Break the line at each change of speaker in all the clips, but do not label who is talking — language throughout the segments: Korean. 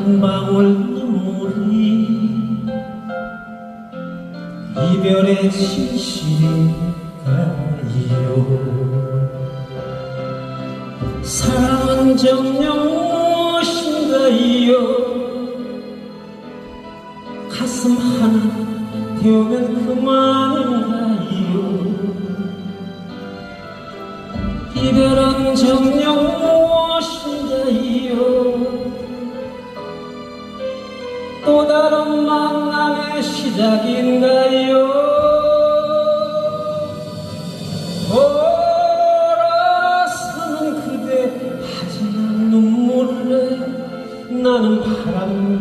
방울 눈물이 이별의 진실인가요 사랑은 정녕 무엇인가요 가슴 하나 태우면 그만인가요 이별은 정녕 무엇인가요 또 다른 만남의 시작인가요? 돌아서는 그대 하지만 눈물에 나는 바람에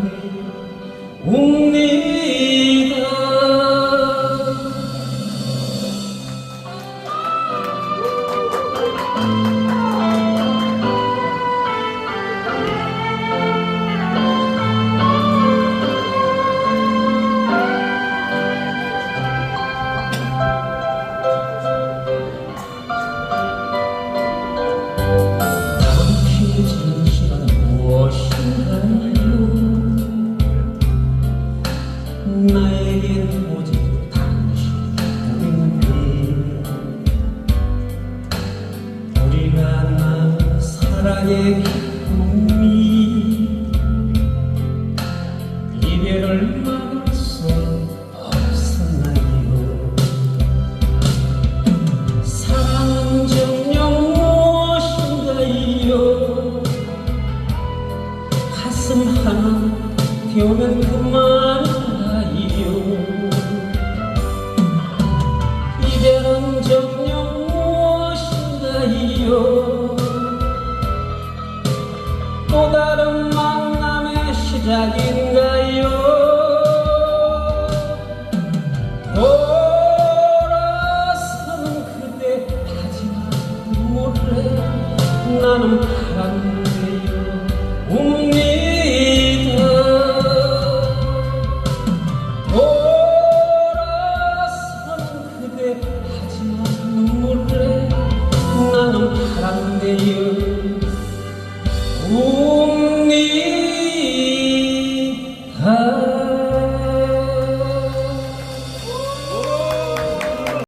사랑의 기쁨이 이별을 막을 수 없었나요? 사랑은 정녕 무엇인가요? 가슴 하나 태우면 그만 시작인가요? 돌아서는 그대 하지만 눈물에 나는 돌아서는 그대 하지만 눈물에 나는 바람대요